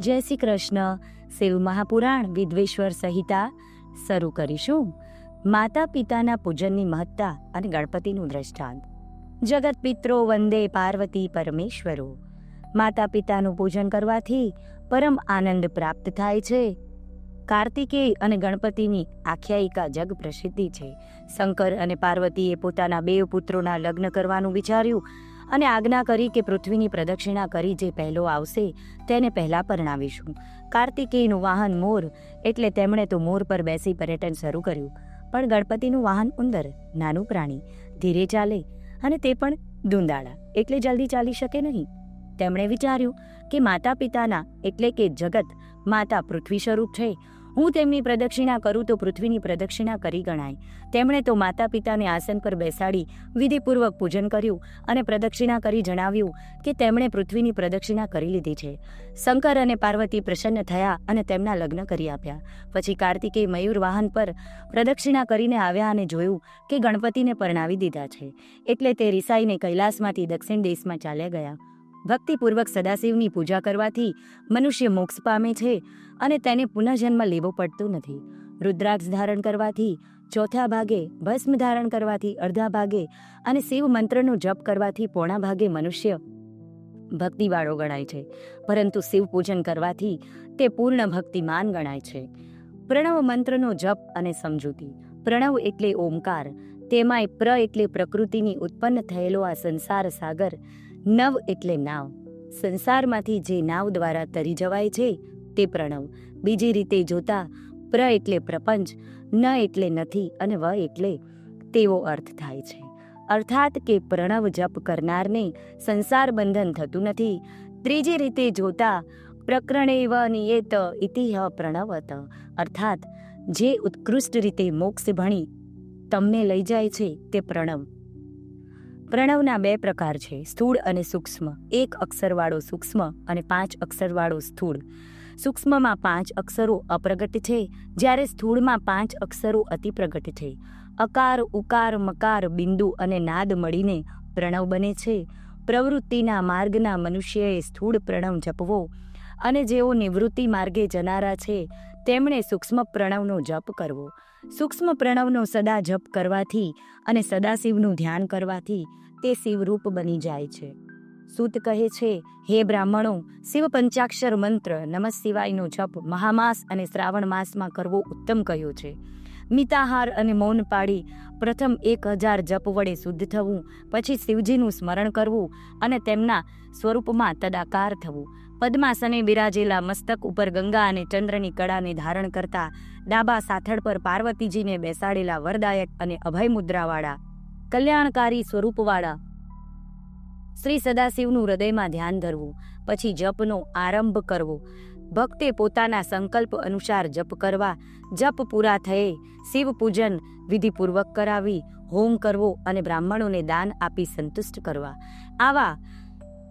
જય શ્રી કૃષ્ણ. શિવ મહાપુરાણ વિદ્વેશ્વર સંહિતા શરૂ કરીશું. માતા પિતાના પૂજનની મહત્તા અને ગણપતિનું દ્રષ્ટાંત. જગત પિત્રો વંદે પાર્વતી પરમેશ્વરો. માતા પિતાનું પૂજન કરવાથી પરમ આનંદ પ્રાપ્ત થાય છે. કાર્તિકેય અને ગણપતિની આખ્યાયિકા જગ પ્રસિદ્ધિ છે. શંકર અને પાર્વતીએ પોતાના બે પુત્રોના લગ્ન કરવાનું વિચાર્યું અને આજ્ઞા કરી કે પૃથ્વીની પ્રદક્ષિણા કરી જે પહેલો આવશે, તેને પહેલાં પરણાવીશું. કાર્તિકેયનું વાહન મોર, એટલે તેમણે તો મોર પર બેસી પર્યટન શરૂ કર્યું. પણ ગણપતિનું વાહન ઉંદર, નાનું પ્રાણી, ધીરે ચાલે અને તે પણ દુંદાળા, એટલે જલ્દી ચાલી શકે નહીં. તેમણે વિચાર્યું કે માતા પિતાના એટલે કે જગત, માતા પૃથ્વી સ્વરૂપ છે હું તેમની પ્રદક્ષિણા કરું તો પૃથ્વીની પ્રદક્ષિણા કરી ગણાય. તેમણે તો માતા પિતાને આસન પર બેસાડી વિધિપૂર્વક પૂજન કર્યું અને પ્રદક્ષિણા કરી જણાવ્યું કે તેમણે પૃથ્વીની પ્રદક્ષિણા કરી લીધી છે. શંકર અને પાર્વતી પ્રસન્ન થયા અને તેમના લગ્ન કરી આપ્યા. પછી કાર્તિકેય મયુર વાહન પર પ્રદક્ષિણા કરીને આવ્યા અને જોયું કે ગણપતિને પરણાવી દીધા છે. એટલે તે રિસાઈને કૈલાસમાંથી દક્ષિણ દેશમાં ચાલ્યા ગયા. ભક્તિપૂર્વક સદાશિવની પૂજા કરવાથી મનુષ્ય મોક્ષ પામે છે અને તેને પુનઃજન્મ લેવો પડતો નથી. રુદ્રાક્ષ ધારણ કરવાથી ચોથા ભાગે ભસ્મ ધારણ કરવાથી અડધા ભાગે અને શિવ મંત્રનો જપ કરવાથી પોણા ભાગે મનુષ્ય ભક્તિવાળો ગણાય છે. પરંતુ શિવ પૂજન કરવાથી તે પૂર્ણ ભક્તિમાન ગણાય છે. પ્રણવ મંત્રનો જપ અને સમજૂતી. પ્રણવ એટલે ઓમકાર. તેમાંય પ્ર એટલે પ્રકૃતિની ઉત્પન્ન થયેલો આ સંસાર સાગર નવ એટલે નાવ. સંસારમાંથી જે નાવ દ્વારા તરી જવાય છે, તે પ્રણવ. બીજી રીતે જોતા, પ્ર એટલે પ્રપંચ, ન એટલે નથી અને વ એટલે તેવો અર્થ થાય છે. અર્થાત કે પ્રણવ જપ કરનારને સંસાર બંધન થતું નથી. ત્રીજી રીતે જોતા, પ્રકરણે વ નિયેત ઇતિહ પ્રણવત. અર્થાત, જે ઉત્કૃષ્ટ રીતે મોક્ષ ભણી તમને લઈ જાય છે, તે પ્રણવ. પ્રણવના બે પ્રકાર છે, સ્થૂળ અને સૂક્ષ્મ. એક અક્ષરવાળો સૂક્ષ્મ અને પાંચ અક્ષરવાળો સ્થૂળ. સૂક્ષ્મમાં પાંચ અક્ષરો અપ્રગટ છે, જ્યારે સ્થૂળમાં પાંચ અક્ષરો અતિપ્રગટ છે. અકાર, ઉકાર, મકાર, બિંદુ અને નાદ મળીને પ્રણવ બને છે. પ્રવૃત્તિના માર્ગના મનુષ્યએ સ્થૂળ પ્રણવ જપવો અને જેઓ નિવૃત્તિ માર્ગે જનારા છે, તેમણે સૂક્ષ્મ પ્રણવનો જપ કરવો. સૂક્ષ્મ પ્રણવનો સદા જપ કરવાથી અને સદાશિવનું ધ્યાન કરવાથી તે શિવરૂપ બની જાય છે. સૂત કહે છે, હે બ્રાહ્મણો, શિવ પંચાક્ષર મંત્ર, નમઃ શિવાયનો જપ મહામાસ અને શ્રાવણ માસમાં કરવો ઉત્તમ કહ્યો છે. મિતાહાર અને મૌન પાડી પ્રથમ એક હજાર જપ વડે શુદ્ધ થવું, પછી શિવજીનું સ્મરણ કરવું અને તેમના સ્વરૂપમાં તદાકાર થવું. પદ્માસને બિરાજેલા મસ્તક ઉપર ગંગા અને ચંદ્રની કળાને ધારણ કરતા ડાબા સાથળ પર પાર્વતીજીને બેસાડેલા વરદાયક અને અભય મુદ્રાવાળા કલ્યાણકારી સ્વરૂપવાળા. શ્રી સદાશિવનું હૃદયમાં ધ્યાન ધરવું, પછી જપનો આરંભ કરવો. ભક્તે પોતાના સંકલ્પ અનુસાર જપ કરવા, જપ પૂરા થયે, શિવ પૂજન વિધિપૂર્વક કરાવી, હોમ કરવો અને બ્રાહ્મણોને દાન આપી સંતુષ્ટ કરવા. આવા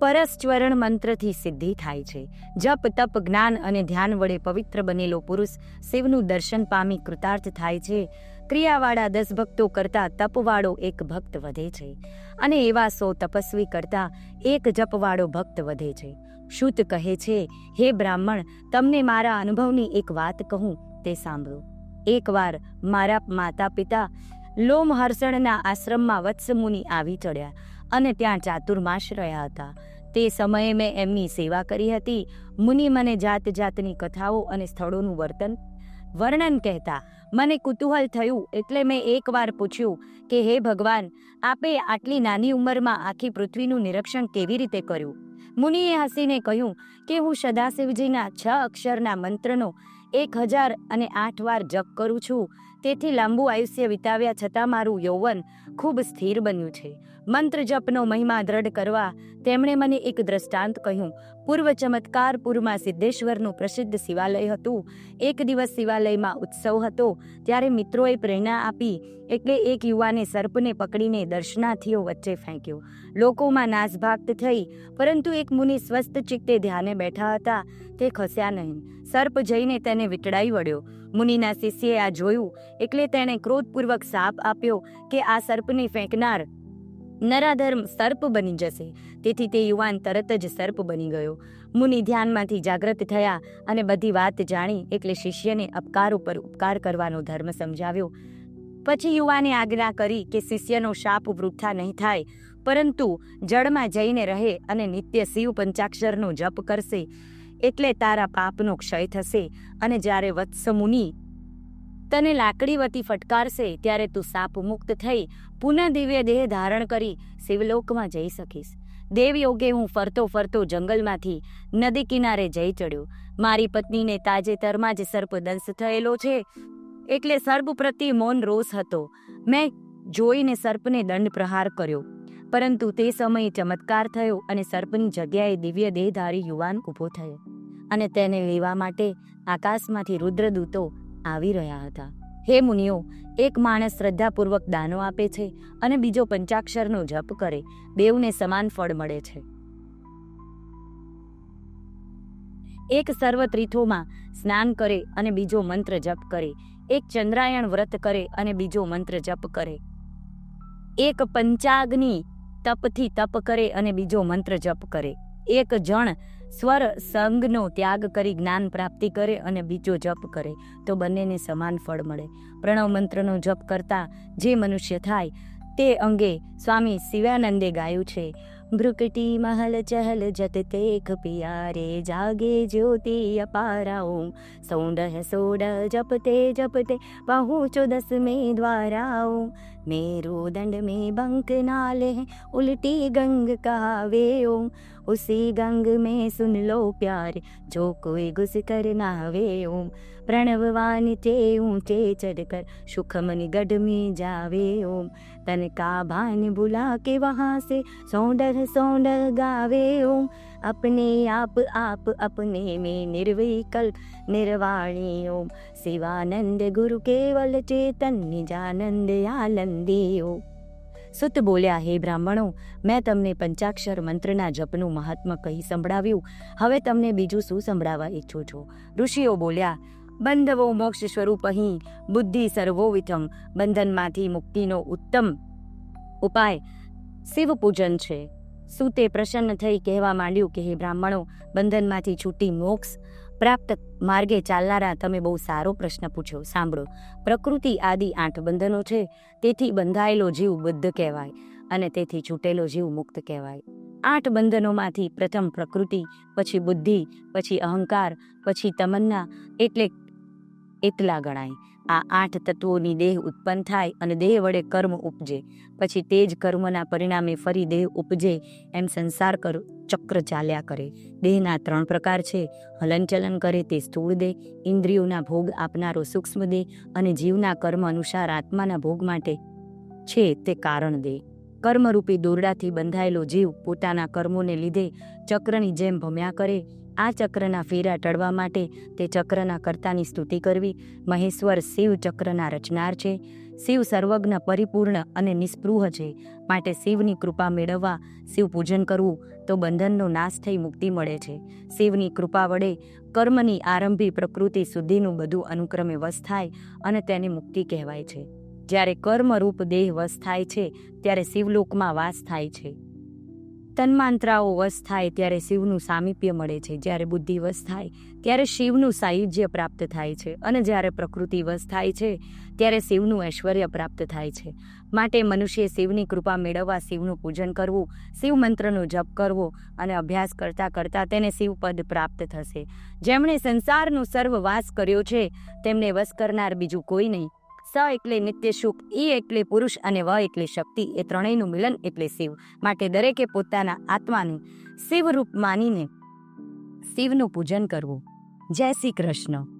પરસ્ચવરણ મંત્રથી સિદ્ધિ થાય છે. જપ, તપ, જ્ઞાન અને ધ્યાન વડે પવિત્ર બનેલો પુરુષ શિવનું દર્શન પામી કૃતાર્થ થાય છે. ક્રિયાવાળા દસ ભક્તો કરતા તપવાળો એક ભક્ત વધે છે. અને એવા સો તપસ્વી કરતા એક જપવાળો ભક્ત વધે છે. શુત કહે છે, હે બ્રાહ્મણ, તમને મારા અનુભવની એક વાત કહું. તે સાંભળો. એકવાર મારા માતા પિતા લોમહર્ષણના આશ્રમમાં વત્સમુનિ આવી ચડ્યા અને ત્યાં ચાતુર્માસ રહ્યા હતા. તે સમયે મેં એમની સેવા કરી હતી. મુનિ મને જાત જાતની કથાઓ અને સ્થળોનું વર્તન, વર્ણન કહેતા. મને કુતૂહલ થયું એટલે મેં એકવાર પૂછ્યું કે, હે ભગવાન, આપે આટલી નાની ઉંમરમાં આખી પૃથ્વીનું નિરીક્ષણ કેવી રીતે કર્યું? મુનિએ હસીને કહ્યું કે, હું સદાશિવજીના છ અક્ષરના મંત્રનો એક હજાર અને આઠ વાર જપ કરું છું. તેથી લાંબુ આયુષ્ય વિતાવ્યા છતાં મારું યૌવન ખૂબ સ્થિર બન્યું છે. મંત્ર જપનો મહિમા દ્રઢ કરવા તેમણે મને એક દ્રષ્ટાંત કહ્યું. પૂર્વ ચમત્કારપુરમાં સિદ્ધેશ્વરનું પ્રસિદ્ધ શિવાલય હતું. એક દિવસ શિવાલયમાં ઉત્સવ હતો, ત્યારે મિત્રોએ પ્રેરણા આપી એટલે એક યુવાને સર્પને પકડીને દર્શનાર્થીઓ વચ્ચે ફેંક્યો. લોકોમાં નાસભાગ થઈ, પરંતુ એક મુનિ સ્વસ્થ ચિત્તે ધ્યાને બેઠા હતા. તે ખસ્યા નહીં. સર્પ જઈને તેને વીંટળાઈ વળ્યો. મુનિના શિષ્યે આ જોયું એટલે તેણે ક્રોધપૂર્વક સાપ આપ્યો કે આ સર્પને ફેંકનાર નરાધર્મ સર્પ બની જશે. તેથી તે યુવાન તરત જ સર્પ બની ગયો. મુનિ ધ્યાનમાંથી જાગૃત થયા અને બધી વાત જાણી એટલે શિષ્યને અપકાર ઉપર ઉપકાર કરવાનો ધર્મ સમજાવ્યો. પછી યુવાને આજ્ઞા કરી કે શિષ્યનો શાપ વૃથા નહીં થાય, પરંતુ જળમાં જઈને રહે અને નિત્ય શિવ પંચાક્ષરનો જપ કરશે. એટલે તારા પાપનો ક્ષય થશે અને જ્યારે વત્સ મુનિ તને લાકડી વતી ફટકારશે ત્યારે તું સાપ મુક્ત થઈ પુનઃ દિવ્ય દેહ ધારણ કરી શિવલોકમાં જઈ શકીશ. દેવયોગે હું ફરતો ફરતો જંગલમાંથી નદી કિનારે જઈ ચડ્યો. મારી પત્નીને તાજેતરમાં જ સર્પદંશ થયેલો છે. એટલે સર્પ પ્રત્યે મૌન રોષ હતો. મેં જોઈને સર્પને દંડ પ્રહાર કર્યો. પરંતુ તે સમયે ચમત્કાર થયો અને સર્પની જગ્યાએ દિવ્ય દેહધારી યુવાન ઊભો થયો અને તેને લેવા માટે આકાશમાંથી રુદ્રદૂતો આવી રહ્યા હતા. હે મુનિઓ, એક માણસ શ્રદ્ધાપૂર્વક દાનો આપે છે અને બીજો પંચાક્ષરનો જપ કરે. બેઉને સમાન ફળ મળે છે. એક સર્વ તીર્થોમાં સ્નાન કરે અને બીજો મંત્ર જપ કરે. એક ચંદ્રાયણ વ્રત કરે અને બીજો મંત્ર જપ કરે. એક પંચાગ્નિ તપથી તપ કરે અને બીજો મંત્ર જપ કરે. એક જણ સ્વર સંઘનો ત્યાગ કરી જ્ઞાન પ્રાપ્તિ કરે અને બીજો જપ કરે, તો બંનેને સમાન ફળ મળે. પ્રણવ મંત્રનો જપ કરતા જે મનુષ્ય થાય, તે અંગે સ્વામી શિવાનંદે ગાયું છે भ्रुकटी महल चहल जत तेख पियारे जागे ज्योति अपारा ओम सोढ सोडह जपते जपते पहुँचो दस में द्वाराओ मेरु दण्ड में बंक नल है उल्टि गङ्गका वे ओम उसी गंग में सुन लो प्यार जो कोई घुस कर नावे ओम प्रणववान चे ऊंचे चढ़कर सुख मन गढ़ में जावे ओम तन का भान बुला के वहाँ से सौंदर सौंदर गावे ओम अपने आप आप अपने में निर्विकल्प निर्वाणी ओम शिवानंद गुरु केवल चेतन निजानंद आनंदी ओम સુત બોલ્યા, હે બ્રાહ્મણો, મેં તમને પંચાક્ષર મંત્રના જપનું મહાત્મ કહી સંભળાવ્યું. હવે તમને બીજું શું સંભળાવવા ઈચ્છું છું? ઋષિઓ બોલ્યા, બંધવો મોક્ષ સ્વરૂપ અહીં, બુદ્ધિ સર્વોવિથમ બંધનમાંથી મુક્તિનો ઉત્તમ ઉપાય શિવ પૂજન છે સુતે પ્રસન્ન થઈ કહેવા માંડ્યું કે, હે બ્રાહ્મણો, બંધનમાંથી છૂટી મોક્ષ પ્રાપ્ત માર્ગે ચાલનારા તમે બહુ સારો પ્રશ્ન પૂછ્યો. સાંભળો. પ્રકૃતિ આદિ આઠ બંધનો છે, તેથી બંધાયેલો જીવ બુદ્ધ કહેવાય અને તેથી છૂટેલો જીવ મુક્ત કહેવાય. આઠ બંધનોમાંથી પ્રથમ પ્રકૃતિ, પછી બુદ્ધિ, પછી અહંકાર, પછી તમન્ના, એટલે એટલા ગણાય. આ આઠ તત્વોની દેહ ઉત્પન્ન થાય અને દેહ વડે કર્મ ઉપજે. પછી તે જ કર્મના પરિણામે ફરી દેહ ઉપજે એમ સંસાર કર ચક્ર ચાલ્યા કરે. દેહના ત્રણ પ્રકાર છે. હલનચલન કરે તે સ્થૂળ દેહ ઇન્દ્રિયોના ભોગ આપનારો સૂક્ષ્મ દેહ અને જીવના કર્મ અનુસાર આત્માના ભોગ માટે છે તે કારણ દેહ કર્મરૂપી દોરડાથી બંધાયેલો જીવ પોતાના કર્મોને લીધે ચક્રની જેમ ભમ્યા કરે. આ ચક્રના ફેરા ટળવા માટે તે ચક્રના કર્તાની સ્તુતિ કરવી. મહેશ્વર શિવ ચક્રના રચનાર છે. શિવ સર્વજ્ઞ પરિપૂર્ણ અને નિસ્પૃહ છે. માટે શિવની કૃપા મેળવવા શિવ પૂજન કરવું તો બંધનનો નાશ થઈ મુક્તિ મળે છે. શિવની કૃપા વડે કર્મની આરંભી પ્રકૃતિ સુધીનું બધું અનુક્રમે વશ થાય અને તેને મુક્તિ કહેવાય છે. જ્યારે કર્મરૂપ દેહ વશ થાય છે, ત્યારે શિવલોકમાં વાસ થાય છે. તન્માંત્રાઓ વશ થાય ત્યારે શિવનું સામીપ્ય મળે છે. જ્યારે બુદ્ધિ વશ થાય ત્યારે શિવનું સાયુજ્ય પ્રાપ્ત થાય છે અને જ્યારે પ્રકૃતિ વશ થાય છે ત્યારે શિવનું ઐશ્વર્ય પ્રાપ્ત થાય છે. માટે મનુષ્ય શિવની કૃપા મેળવવા શિવનું પૂજન કરવું, શિવ મંત્રનો જપ કરવો અને અભ્યાસ કરતાં કરતાં તેને શિવપદ પ્રાપ્ત થશે. જેમણે સંસારનો સર્વ વાસ કર્યો છે, તેમને વશ કરનાર બીજું કોઈ નહીં. સ એટલે નિત્ય સુખ, ઈ એટલે પુરુષ અને વ એટલે શક્તિ, એ ત્રણેયનું મિલન એટલે શિવ. માટે દરેકે પોતાના આત્માને શિવરૂપ માનીને શિવનું પૂજન કરવું. જય શ્રી કૃષ્ણ.